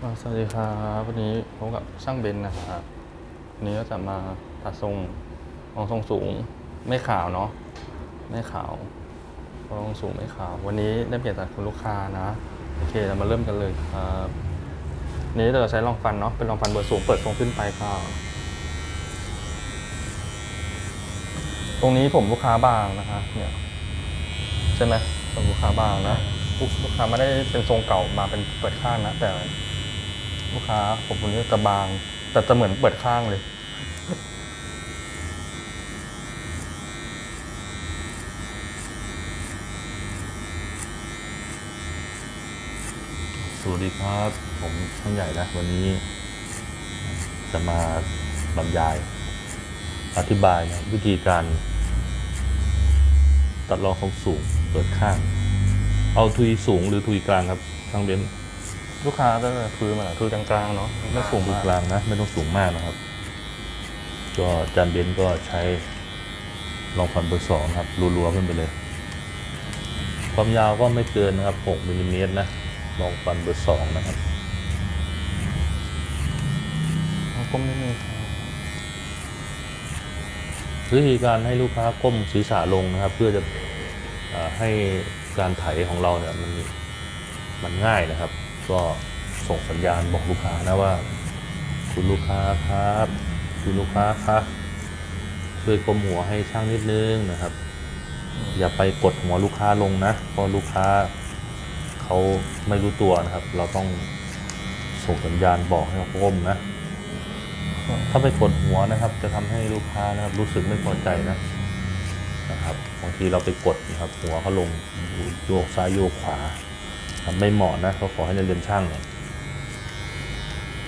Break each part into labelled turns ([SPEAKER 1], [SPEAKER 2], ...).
[SPEAKER 1] สวัสดีครับวันนี้พบกับช่างเบนนะครับวันนี้ก็จะมาตัดทรงมองทรงสูงไม่ขาวเนาะไม่ขาวมองทรงสูงไม่ขาว วันนี้ได้เปลี่ยนจากคุณลูกค้านะโอเคเรามาเริ่มกันเลยครับนนี้เราจะใช้รองฟันเนาะเป็นรองฟันเบอร์สูงเปิดทรงขึ้นไปครับตรงนี้ผมลูกค้าบางนะคะเนี่ยใช่ไหมผมลูกค้าบางนะลูกค้าไม่ได้เป็นทรงเก่ามาเป็นเปิดข้างนะแต่ ลูกค้า ผมคนนี้จะบาง แต่จะเหมือนเปิดข้างเลย
[SPEAKER 2] สวัสดีครับ ผมช่างใหญ่นะ วันนี้ จะมาบรรยาย อธิบายนะวิธีการ ตัดรองของสูงเปิดข้าง เอาทุยสูงหรือทุยกลางครับช่างเบนซ์
[SPEAKER 1] ลูกค้าจะคือมาคือกลางๆเนาะไม่สูง
[SPEAKER 2] ทุย
[SPEAKER 1] มาก
[SPEAKER 2] กลางนะ ไม่ต้องสูงมากนะครับ ก็อาจานเบนซ์ก็ใช้รองฟันเบอร์สองครับรัวๆขึ้นไปเลย ความยาวก็ไม่เกินนะครับ6มิลลิเมตรนะรองฟันเบอร์สองนะครับ
[SPEAKER 1] ก้มนิดนึงครับ
[SPEAKER 2] วิธีการให้ลูกค้าก้มศีรษะลงนะครับ เพื่อจะเอ่อให้การไถของเราเนี่ยมันมันง่ายนะครับ ก็ส่งสัญญาณบอกลูกค้านะว่า คุณลูกค้าครับ คุณลูกค้าครับช่วยก้มหัวให้ช่างนิดนึงนะครับ อย่าไปกดหัวลูกค้าลงนะเพราะลูกค้าเขาไม่รู้ตัวนะครับ เราต้องส่งสัญญาณบอกให้เขาก้มนะถ้าไปกดหัวนะครับ จะทำให้ลูกค้านะครับ รู้สึกไม่พอใจนะนะครับบางทีเราไปกดนะครับ หัวเขาลงโยกซ้ายโยกขวา ไม่เหมาะนะเขาขอให้นักเรียนช่างเนี่ย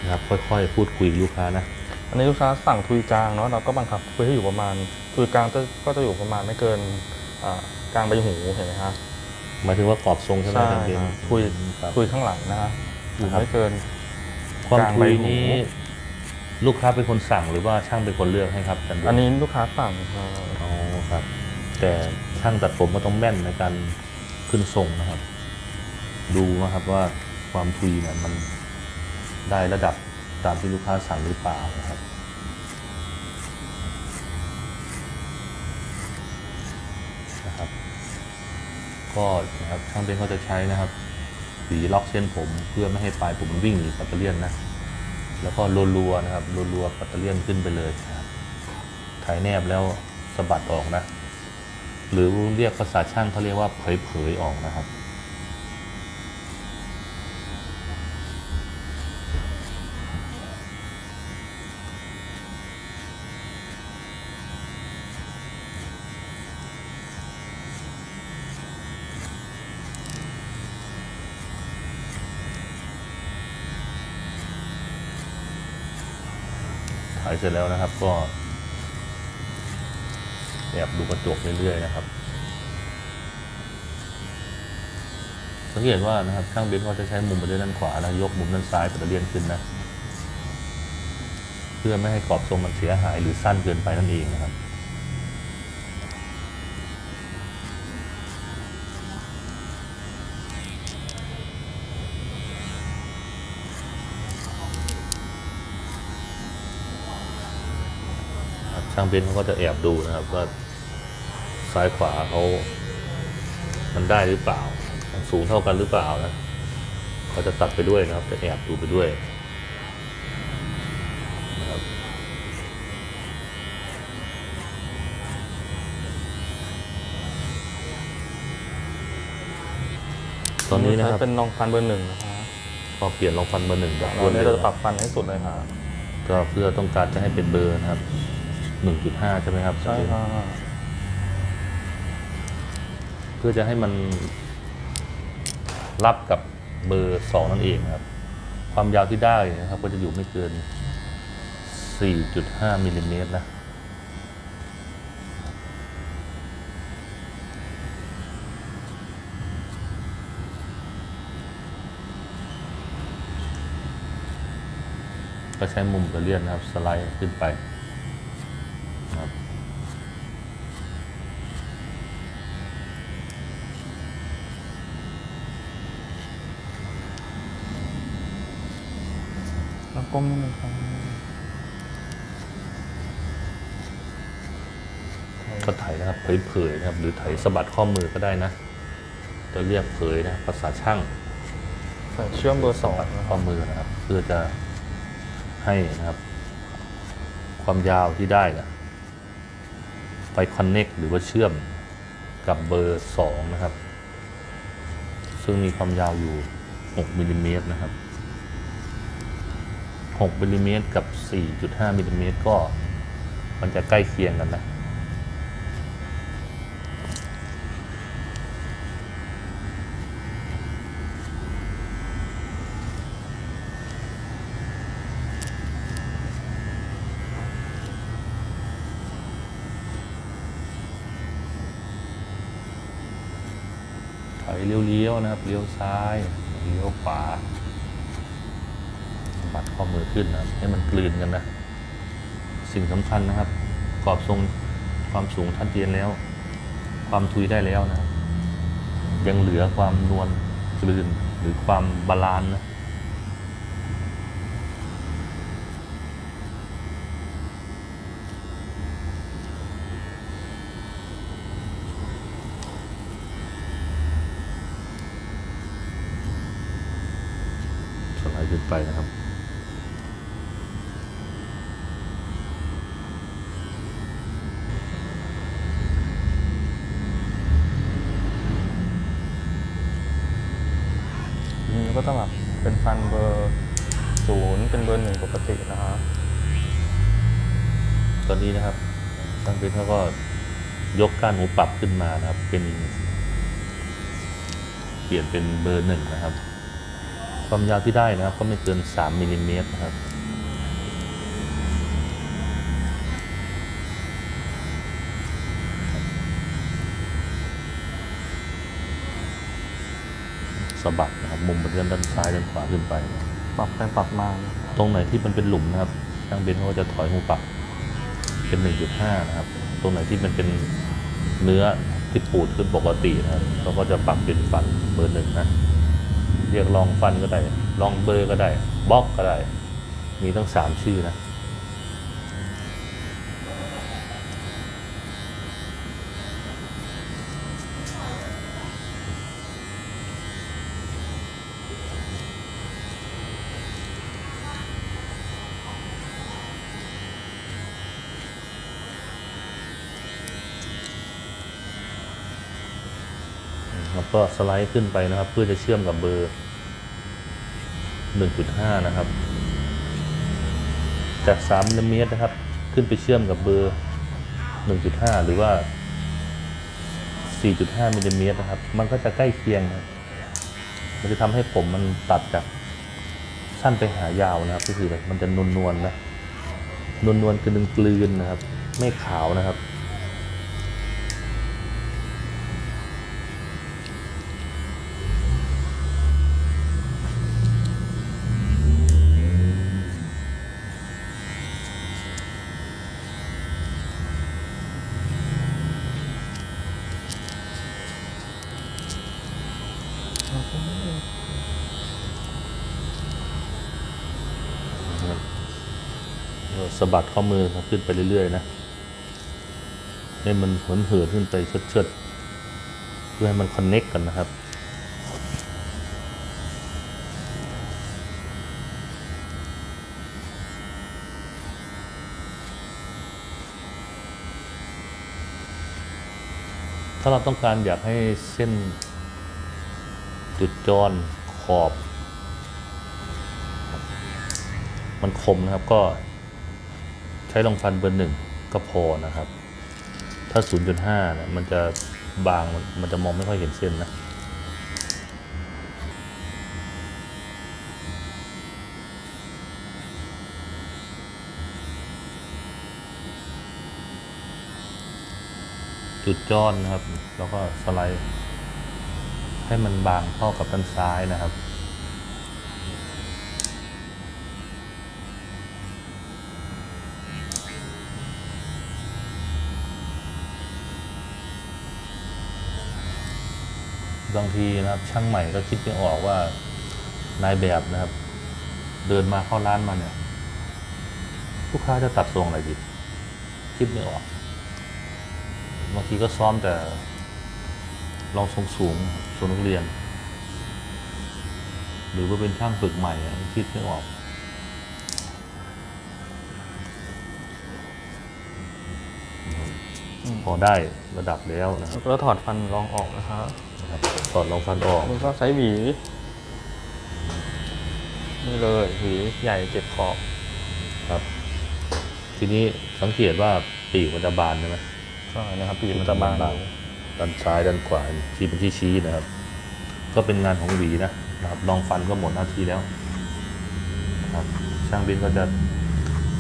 [SPEAKER 2] นะครับค่อยๆ พูดคุยกับลูกค้านะ
[SPEAKER 1] อันนี้ลูกค้าสั่งทุยกลางเนาะเราก็บังคับทุยให้อยู่ประมาณทุยกลางจะก็จะอยู่ประมาณไม่เกินอ่ากลางใบหูเห็นไหมฮะ
[SPEAKER 2] หมายถึงว่ากรอบทรงใช่ไหม
[SPEAKER 1] ใช่
[SPEAKER 2] นักเรียน
[SPEAKER 1] ครับทุย
[SPEAKER 2] ครับ
[SPEAKER 1] ทุยข้างหลังนะฮะอยู่
[SPEAKER 2] นะครับ
[SPEAKER 1] ไม่เกิน
[SPEAKER 2] ความ
[SPEAKER 1] กลาง
[SPEAKER 2] ทุ
[SPEAKER 1] ใบ
[SPEAKER 2] ย
[SPEAKER 1] หู
[SPEAKER 2] นี้ลูกค้าเป็นคนสั่งหรือว่าช่างเป็นคนเลือกให้ครับอาจารย์เบ
[SPEAKER 1] อัน
[SPEAKER 2] น
[SPEAKER 1] นี้ลูกค้าสั่งครับ
[SPEAKER 2] อ๋อครับ แต่ช่างตัดผมก็ต้องแม่นในการขึ้นทรงนะครับ ดูนะครับว่าความทุยเนี่ยมันได้ระดับตามที่ลูกค้าสั่งหรือเปล่านะครับนะครับ ก็นะครับช่างเป็นก็จะใช้นะครับหวีล็อกเส้นผมเพื่อไม่ให้ปลายผมมันวิ่งหนีปัตเตอร์เลียนนะแล้วก็รัวๆนะครับรัวๆปัตเตอร์เลียนขึ้นไปเลยนะครับถ่ายแนบแล้วสะบัดออกนะ หรือเรียกภาษาช่างเขาเรียกว่าเผยๆออกนะครับายเสร็จแล้วนะครับ ก็แอบดูกระจกเรื่อยๆนะครับสังเกตว่านะครับช่างเบนซ์เขาจะใช้มุมปัตเตอรี่ด้านขวานะยกมุมด้านซ้ายปัตเตอร์เลียนขึ้นนะ เพื่อไม่ให้ขอบทรงมันเสียหายหรือสั้นเกินไปนั่นเองนะครับ ช่างเบนซ์เขาก็จะแอบดูนะครับว่าซ้ายขวาเขามันได้หรือเปล่ามันสูงเท่ากันหรือเปล่านะเขาจะตัดไปด้วยนะครับ จะแอบดูไปด้วยนะครับตอนนี้นะครับ
[SPEAKER 1] เป็นรองฟันเบอร์หนึ่งนะครับ
[SPEAKER 2] พอเปลี่ยนรองฟันเบอร์หนึ่งแบบ
[SPEAKER 1] เรา
[SPEAKER 2] รวด
[SPEAKER 1] เนี่ย
[SPEAKER 2] เร็
[SPEAKER 1] เรา
[SPEAKER 2] ว
[SPEAKER 1] จะปรับฟันให้สุดเลยครับ
[SPEAKER 2] ก็เพื่อต้องการจะให้เป็นเบอร์นะครับ 1.5 ใช่ไหมครับ
[SPEAKER 1] ใช่ครับ
[SPEAKER 2] เพื่อจะให้มันรับกับเบอร์ 2 นั่นเองนะครับ ความยาวที่ได้นะครับ ก็จะอยู่ไม่เกิน 4.5มิลลิเมตรนะก็ใช้มุมกระเลียนนะครับ สไลด์ขึ้นไปนะครับ
[SPEAKER 1] แล้ว ก้มนิดนึงครับ
[SPEAKER 2] ก็ไถนะครับเผยๆนะครับ หรือไถสะบัดข้อมือก็ได้นะจะเรียกเผยนะภาษาช่าง
[SPEAKER 1] ใส่เชื่อมเบอร์สอง
[SPEAKER 2] ปัด
[SPEAKER 1] นะค
[SPEAKER 2] ข้
[SPEAKER 1] รั
[SPEAKER 2] อบมือนะครับ เพื่อจะให้นะครับ ความยาวที่ได้นะไปคอนเน็กหรือว่าเชื่อมกับเบอร์สองนะครับ ซึ่งมีความยาวอยู่ 6มิลลิเมตรนะครับ 6มิลลิเมตรกับ 4.5มิลลิเมตรก็มันจะใกล้เคียงกันนะถอยเลี้ยวๆนะครับ เลี้ยวซ้าย เลี้ยวขวา ข้อมือขึ้นนะให้มันกลืนกันนะ สิ่งสำคัญนะครับ กรอบทรงความสูงทัดเจนแล้ว ความทุยได้แล้วนะ ยังเหลือความนวลกลืนหรือความบาลานนะ สไลด์ขึ้นไปนะครับ
[SPEAKER 1] นี่ ก็ต้องแบบเป็นฟันเบอร์ศูนย์เป็นเบอร์หนึ่งปกตินะฮะ
[SPEAKER 2] ตอนนี้นะครับช่างเป็นเขาก็ยกก้านหูปรับขึ้นมานะครับ เป็น เปลี่ยนเป็นเบอร์หนึ่งนะครับ ความยาวที่ได้นะครับ ก็ไม่เกิน3มิลลิเมตรนะครับ สะบัดนะครับ มุมมันเลื่อนด้านซ้ายด้านขวาขึ้นไป
[SPEAKER 1] ปรับไปปรับมา
[SPEAKER 2] ตรงไหนที่มันเป็นหลุมนะครับช่างเบนเขาก็จะถอยหูปรับเป็น 1.5 นะครับ ตรงไหนที่มันเป็นเนื้อที่ปูดขึ้นปกตินะครับเขาก็จะปรับเป็นฟันเบอร์หนึ่งนะ เรียกลองฟันก็ได้ ลองเบอร์ก็ได้บล็อกก็ได้ มีทั้งสามชื่อนะ ก็สไลด์ขึ้นไปนะครับ เพื่อจะเชื่อมกับเบอร์ 1.5 นะครับ จาก3มิลลิเมตรนะครับ ขึ้นไปเชื่อมกับเบอร์ 1.5 หรือว่า 4.5มิลลิเมตรนะครับ มันก็จะใกล้เคียงนะครับมันจะทำให้ผมมันตัดจากสั้นไปหายาวนะครับก็คือมันจะนวลนวลๆนะนวลนวลๆกลืนกลืนๆนะครับ ไม่ขาวนะครับ สะบัดข้อมือขึ้นไปเรื่อยๆนะให้มันเหินเหินขึ้นไปเชิดๆเพื่อให้มันคอนเน็กกันนะครับถ้าเราต้องการอยากให้เส้นจุดจรขอบ มันคมนะครับก็ ช้รองฟันเบอร์หนึ่งก็พอนะครับ ถ้า 0.5เนี่ยมันจะบางมันจะมองไม่ค่อยเห็นเส้นนะจุดจอนนะครับ แล้วก็สไลด์ ให้มันบางเท่ากับด้านซ้ายนะครับ บางทีนะครับช่างใหม่ก็คิดไม่ออกว่านายแบบนะครับ เดินมาเข้าร้านมาเนี่ยลูกค้าจะตัดทรงอะไรดีคิดไม่ออกบางทีก็ซ้อมแต่ลองทรงสูงทรงนักเรียน หรือว่าเป็นช่างฝึกใหม่อะคิดไม่ออกพอได้ระดับแล้วนะค
[SPEAKER 1] แล้
[SPEAKER 2] รับ
[SPEAKER 1] วก็ถอดฟันรองออกนะครับ
[SPEAKER 2] นะครับถอดรองฟันออก
[SPEAKER 1] มันก็ใช้หวีนี่เลยหวีใหญ่เก็บขอบ
[SPEAKER 2] ครับ ทีนี้สังเกตว่าปีกมันจะบานใช่ไหม
[SPEAKER 1] ใช่นะครับ ปีกมันจะบาน
[SPEAKER 2] บางด้านซ้ายด้านขวาที่เป็นที่ชี้นะครับ ก็เป็นงานของหวีนะนะครับรองฟันก็หมดหน้าที่แล้วนะครับช่างบินก็จะ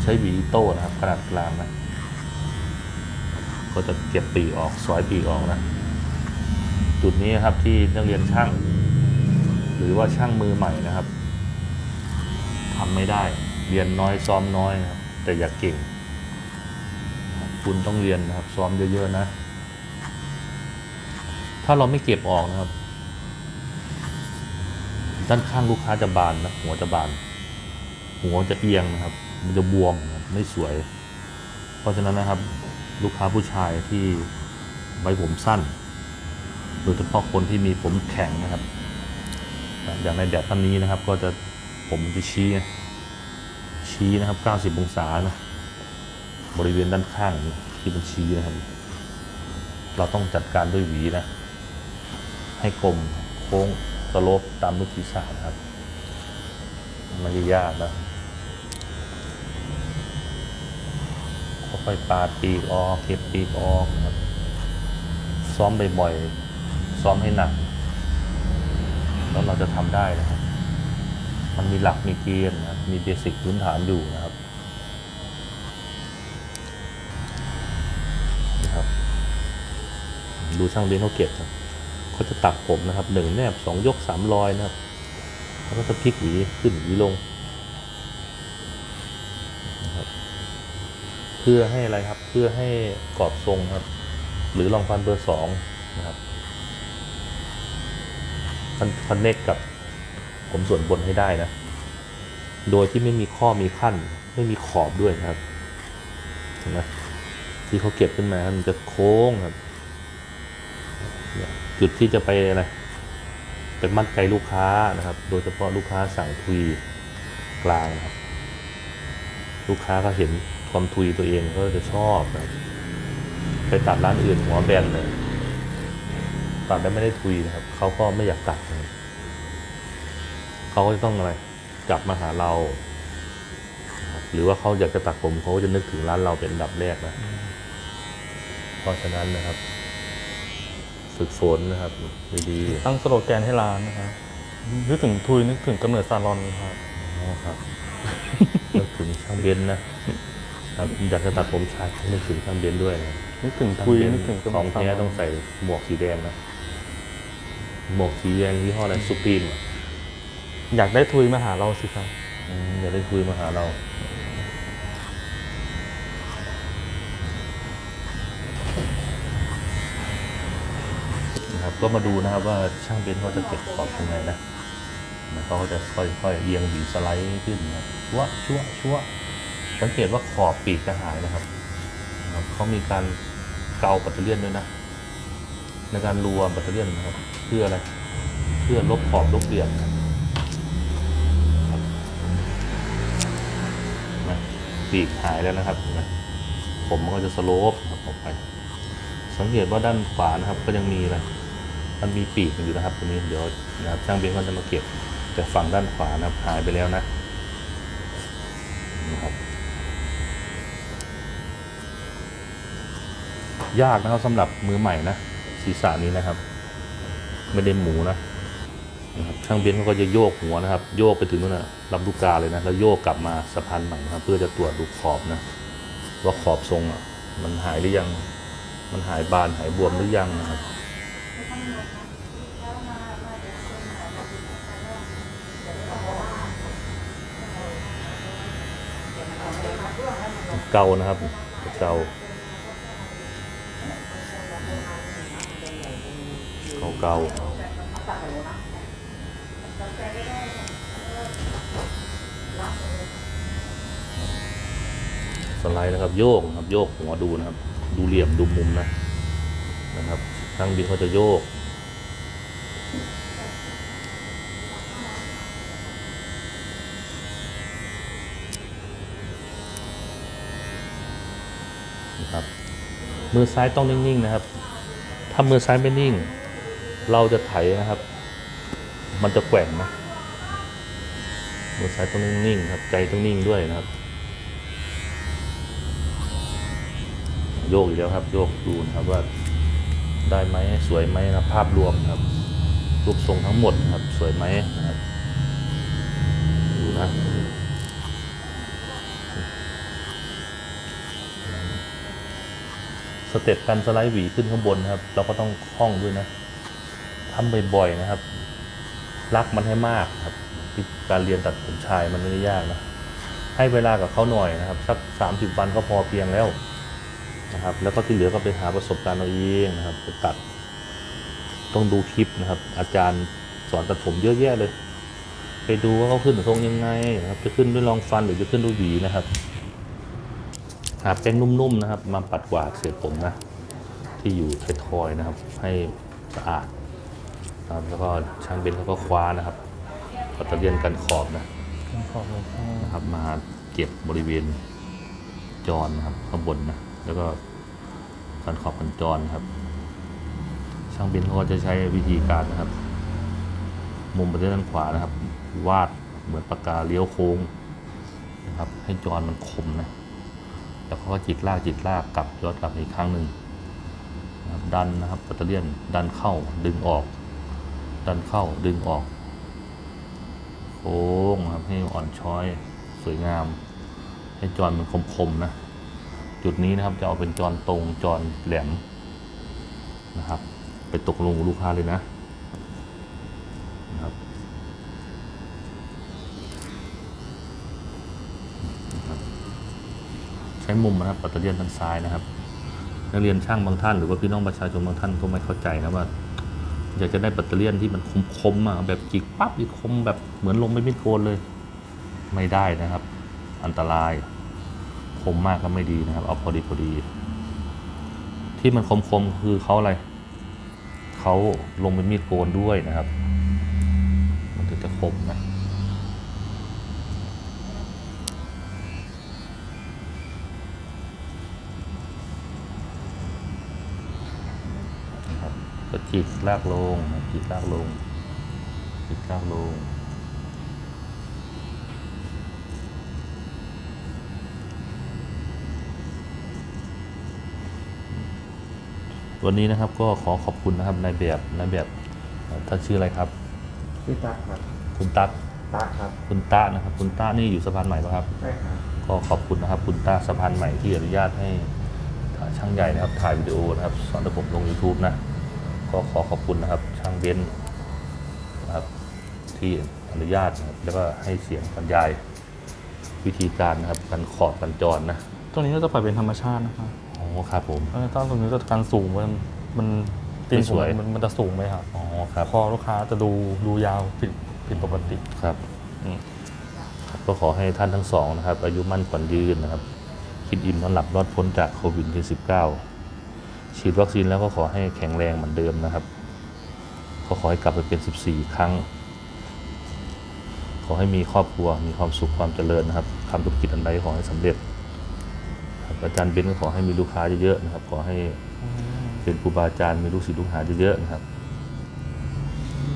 [SPEAKER 2] ใช้หวีโต้นะครับขนาดกลางนะก็จะเก็บปีกออกสอยปีกออกนะ จุดนี้นะครับที่นักเรียนช่าง หรือว่าช่างมือใหม่นะครับทำไม่ได้ เรียนน้อยซ้อมน้อยนะครับแต่อย่าเก่ง คุณต้องเรียนนะครับ ซ้อมเยอะๆนะ ถ้าเราไม่เก็บออกนะครับ ด้านข้างลูกค้าจะบานนะหัวจะบาน หัวจะเอียงนะครับ มันจะบวมนะไม่สวย เพราะฉะนั้นนะครับ ลูกค้าผู้ชายที่ไว้ผมสั้น โดยเฉพาะคนที่มีผมแข็งนะครับ อย่างในแบบท่านนี้นะครับ ก็จะผมจะชี้ชี้นะครับ 90 องศานะบริเวณด้านข้างที่มันชี้นะครับ เราต้องจัดการด้วยหวีนะ ให้กลมโค้งสโลปตามลูกศีรษะนะครับไม่ได้ยากนะค่อยๆปาดปีกออกเก็บปีกออกครับ ซ้อมบ่อยๆ ซ้อมให้หนัก แล้วเราจะทำได้นะครับ มันมีหลักมีเกณฑ์นะมีเบสิกพื้นฐานอยู่นะครับนะครับ ดูช่างเบนเขาเก็บครับเขาจะตักผมนะครับหนึ่งแนบสองยกสามรอยนะครับ แล้วก็จะพลิกหวีขึ้นหวีลงนะครับเพื่อให้อะไรครับ เพื่อให้กรอบทรงครับ หรือรองฟันเบอร์สองนะครับ คันเน็กกับผมส่วนบนให้ได้นะ โดยที่ไม่มีข้อมีขั้น ไม่มีขอบด้วยนะครับเห็นไหมที่เขาเก็บขึ้นมา มันจะโค้งครับ จุดที่จะไปอะไรไปมั่นใจลูกค้านะครับ โดยเฉพาะลูกค้าสั่งทุยกลางนะครับ ลูกค้าก็เห็นความทุยตัวเองก็จะชอบนะครับไปตัดร้านอื่นหัวแบนเลย ตัดแล้วไม่ได้ทุยนะครับเขาก็ไม่อยากตัดนะครับเขาก็จะต้องอะไรกลับมาหาเรา หรือว่าเขาอยากจะตัดผมเขาก็จะนึกถึงร้านเราเป็นอันดับแรกนะเพราะฉะนั้นนะครับ ฝึกฝนนะครับดี
[SPEAKER 1] ตั้งสโลแกนให้ร้านนะครับนึกถึงทุยนึกถึงกำเนิดซาลอนครับ
[SPEAKER 2] ๆอ๋อครับนึกถึงช่างเบนซ์นะครับอยากจะตัดผมชายนึกถึงช่างเบนซ์ด้วยนะ
[SPEAKER 1] นึกถึงทุยนึกถึงกำ
[SPEAKER 2] ข
[SPEAKER 1] เนิ
[SPEAKER 2] อง
[SPEAKER 1] ดซา
[SPEAKER 2] แท้
[SPEAKER 1] ลอน
[SPEAKER 2] ต้องใส่หมวกสีแดงนะ หมวกสีแดงยี่ห้ออะไรสุพีมอ
[SPEAKER 1] ยากได้ทุยมาหาเราสิครับ
[SPEAKER 2] อย่าได้คุยมาหาเรา นะครับ ก็มาดูนะครับว่าช่างเบนซ์เขาจะเก็บขอบยังไงนะนะเขาก็จะค่อยๆเอียงหวีสไลด์ขึ้นนะชั่วชั่วชั่วสังเกตว่าขอบปีกจะหายนะครับ เขามีการเกาแบตเตอรี่ยนด้วยนะ ในการรัวแบตเตอรี่ยนนะครับ เพื่ออะไร เพื่อลบขอบลบเหลี่ยมนะครับไหมปีกหายแล้วนะครับเห็นไหมผมมันก็จะสโลปออกไป สังเกตว่าด้านขวานะครับ ก็ยังมีอะไรมันมีปีกอยู่นะครับตัวนี้เดี๋ยวนะครับช่างเบนก็จะมาเก็บแต่ฝั่งด้านขวานะครับหายไปแล้วนะนะครับ ยากนะครับสำหรับมือใหม่นะศีรษะนี้นะครับ ไม่ได้หมูนะนะครับช่างเบนซ์เขาก็จะโยกหัวนะครับ โยกไปถึงนู่นนะลำลูกกาเลยนะแล้วโยกกลับมาสะพานใหม่นะเพื่อจะตรวจดูขอบนะว่าขอบทรงอะมันหายหรือยัง มันหายบานหายบวมหรือยังนะครับเกานะครับเกา เกาเกาสไลด์นะครับโยกนะครับโยกหัวดูนะครับ ดูเหลี่ยมดูมุมนะนะครับช่างบินเขาจะโยกนะครับมือซ้ายต้องนิ่งๆนะครับ ถ้ามือซ้ายไม่นิ่ง เราจะไถนะครับ มันจะแกว่งนะมือซ้ายต้องนิ่งๆครับ ใจต้องนิ่งด้วยนะครับ โยกอีกแล้วครับ โยกดูนะครับว่าได้ไหมสวยไหมนะภาพรวมครับรูปทรงทั้งหมดนะครับ สวยไหมนะครับดูนะสเต็ปการสไลด์หวีขึ้นข้างบนนะครับ เราก็ต้องคล่องด้วยนะ ทำบ่อยๆนะครับ รักมันให้มากครับ การเรียนตัดผมชายมันไม่ได้ยากนะ ให้เวลากับเขาหน่อยนะครับ สัก 30 วันก็พอเพียงแล้วนะครับ แล้วก็ที่เหลือก็ไปหาประสบการณ์เอาเองนะครับไปตัด ต้องดูคลิปนะครับ อาจารย์สอนตัดผมเยอะแยะเลย ไปดูว่าเขาขึ้นทรงยังไงนะครับ จะขึ้นด้วยรองฟันหรือจะขึ้นด้วยหวีนะครับ หาแป้งนุ่มๆนะครับ มาปัดกวาดเศษผมนะ ที่อยู่ท้ายทอยนะครับ ให้สะอาด ครับแล้วก็ช่างเบนเขาก็คว้านะครับปัตเตอร์เลียนกันขอบนะ
[SPEAKER 1] ขอบคุณครับ
[SPEAKER 2] นะครับ มาเก็บบริเวณจรนะครับข้างบนนะแล้วก็กันขอบกันจรนะครับ ช่างเบนเขาก็จะใช้วิธีการนะครับ มุมปัตเตอร์ด้านขวานะครับ วาดเหมือนปากกาเลี้ยวโค้งนะครับ ให้จรมันคมนะแล้วเขาก็จิกลากจิกลากกลับย้อนกลับอีกครั้งหนึ่งนะครับดันนะครับปัตเตอร์เลียนดันเข้าดึงออก ดันเข้าดึงออก โค้งครับให้อ่อนช้อยสวยงาม ให้จอนมันคมๆนะ จุดนี้นะครับจะเอาเป็นจอนตรงจอนแหลมนะครับ ไปตกลงลูกค้าเลยนะนะครับใช้มุมนะครับปัตเตอร์เลียนทางซ้ายนะครับนักเรียนช่างบางท่านหรือว่าพี่น้องประชาชนบางท่านก็ไม่เข้าใจนะว่า อยากจะได้แบตเตอรี่ยนที่มันคมๆอะแบบจิกปั๊บอีกคมแบบเหมือนลงไปมิดโกนเลย ไม่ได้นะครับ อันตราย คมมากก็ไม่ดีนะครับ เอาพอดีพอดี ที่มันคมๆคือเขาอะไรเขาลงเป็นมีดโกนด้วยนะครับ มันถึงจะคมนะ นะครับก็จิกลากลงนะครับจิกลากลงจิกลากลง วันนี้นะครับก็ขอขอบคุณนะครับนายแบบนายแบบเอ่อท่านชื่ออะไรครับ
[SPEAKER 3] ชื่อตั๊กครับ
[SPEAKER 2] คุณตั๊ก
[SPEAKER 3] ตั๊กครับ
[SPEAKER 2] คุณตะนะครับ คุณตะนี่อยู่สะพานใหม่ปะครับ
[SPEAKER 3] ใช่ครับ
[SPEAKER 2] ก็ขอบคุณนะครับ คุณตาสะพานใหม่ที่อนุญาตให้ช่างใหญ่นะครับถ่ายวิดีโอนะครับสอนระบบลง YouTube นะ ก็ขอขอบคุณนะครับช่างเบนซ์นะครับที่อนุญาตนะครับแล้วก็ให้เสียงบรรยายวิธีการนะครับการขอบกันจรนะ
[SPEAKER 1] ตัวนี้ก็จะปล่อยเป็นธรรมชาตินะครับ
[SPEAKER 2] อ๋อครับผม
[SPEAKER 1] เออถ้าตรงนี้จะการสูงมันมันตีน
[SPEAKER 2] ไม่ส
[SPEAKER 1] สูง
[SPEAKER 2] วย
[SPEAKER 1] มันมันจะสูงไหมครับ
[SPEAKER 2] อ๋อครับ
[SPEAKER 1] คอลูกค้าจะดูดูยาวผิดผิดปกติ
[SPEAKER 2] ครับ
[SPEAKER 1] อืม
[SPEAKER 2] ครับก็ขอให้ท่านทั้งสองนะครับ อายุมั่นขวัญยืนนะครับ คิดอิ่มนอนหลับรอดพ้นจากโควิด -19 ฉีดวัคซีนแล้วก็ขอให้แข็งแรงเหมือนเดิมนะครับ ก็ขอให้กลับไปเป็น 14 ครั้ง ขอให้มีครอบครัวมีความสุขความเจริญนะครับทำธุรกิจอันใดขอให้สำเร็จอาจารย์เบนก็ขอให้มีลูกค้าเยอะๆนะครับ ขอให้เป็นครูบาอาจารย์มีลูกศิษย์ลูกหาเยอะๆนะครับ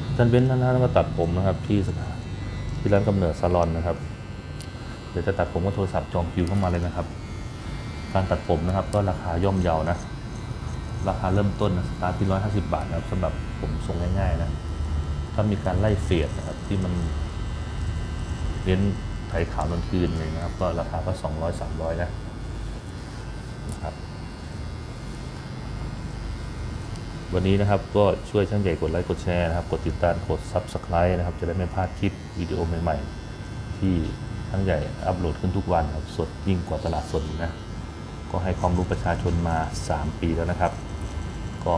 [SPEAKER 2] อาจารย์เบนซ์ท่านท่านมาตัดผมนะครับ ที่สถานที่ร้านกำเนิดซาลอนนะครับเดี๋ยวจะตัดผมก็โทรศัพท์จองคิวเข้ามาเลยนะครับ การตัดผมนะครับ ก็ราคาย่อมเยานะ ราคาเริ่มต้นนะสตาร์ทที่ร้อยห้าสิบาทนะครับสำหรับผมทรงง่ายๆนะ ถ้ามีการไล่เฟดนะครับที่มันเน้นไถขาวนอนคืนเลยนะครับ ก็ราคาก็สองร้อยสามร้อยนะนะครับวันนี้นะครับก็ช่วยช่างใหญ่กดไลค์กดแชร์นะครับ กดติดตามกด Subscribe นะครับ จะได้ไม่พลาดคลิปวิดีโอใหม่ๆ ที่ช่างใหญ่อัปโหลดขึ้นทุกวันครับสดยิ่งกว่าตลาดสดนะ ก็ให้ความรู้ประชาชนมา 3 ปีแล้วนะครับ ก็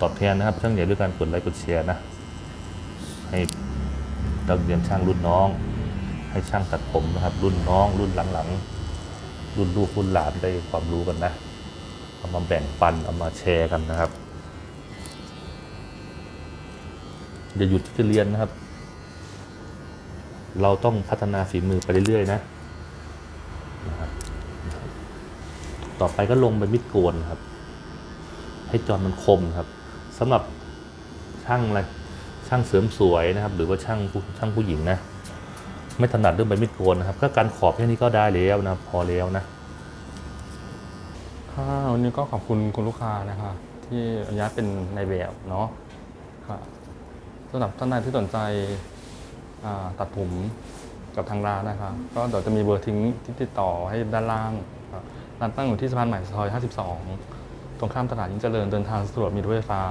[SPEAKER 2] ตอบแทนนะครับช่างใหญ่ด้วยการกดไลค์กดแชร์นะ ให้นักเรียนช่างรุ่นน้อง ให้ช่างตัดผมนะครับ รุ่นน้อง รุ่นหลังๆ รุ่นลูกรุ่นหลานได้ความรู้กันนะเอามาแบ่งปันเอามาแชร์กันนะครับอย่าหยุดที่จะเรียนนะครับ เราต้องพัฒนาฝีมือไปเรื่อยๆนะต่อไปก็ลงไปมิดโกนครับ ให้จอมันคมครับสำหรับช่างอะไรช่างเสริมสวยนะครับ หรือว่าช่างช่างผู้หญิงนะ ไม่ถนัดเรื่องใบมีดโกนนะครับก็การขอบแค่นี้ก็ได้แล้วนะพอแล้วนะ
[SPEAKER 1] ค่ะวันนี้ก็ขอบคุณคุณลูกค้านะคะที่อนุญาตเป็นในแบบเนาะค่ะสำหรับท่านใดที่สนใจตัดผมกับทางร้านนะคะก็เดี๋ยวจะมีเบอร์ทิ้งที่ติดต่อให้ด้านล่างร้านตั้งอยู่ที่สะพานใหม่ซอย 52 ตรงข้ามตลาดยิ่งเจริญเดินทางสะดวกมีรถไฟฟ้า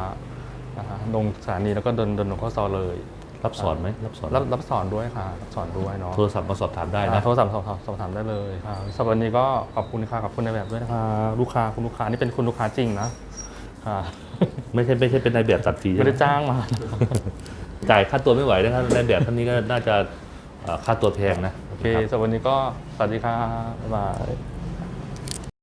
[SPEAKER 1] นะคะลงสถานีแล้วก็เดินเดินลงเข้าซอยเลย
[SPEAKER 2] รับสอนไหมรับสอน
[SPEAKER 1] รับรับสอนด้วยค่ะรับสอนด้วยเนาะ
[SPEAKER 2] โทรศัพท์มาสอบถามได้
[SPEAKER 1] อ่า
[SPEAKER 2] นะ
[SPEAKER 1] โทรศัพท์สอบถามสอบถามได้เลยครับสำหรับวันนี้ก็ขอบคุณค่ะขอบคุณในแบบด้วยนะคะลูกค้าคุณลูกค้านี่เป็นคุณลูกค้าจริงนะค่ะ
[SPEAKER 2] ไม่ใช่ไม่ใช่เป็นนายแบบตัดฟรี
[SPEAKER 1] ไม่ได้
[SPEAKER 2] นะ
[SPEAKER 1] จ้างมา
[SPEAKER 2] จ่ายค่าตัวไม่ไหวนะครับนายแบบท่านนี้ก็น่าจะเอ่อค่าตัวแพงนะ
[SPEAKER 1] โอเคสำหรับวันนี้ก็สวัสดีค่ะบ๊ายบาย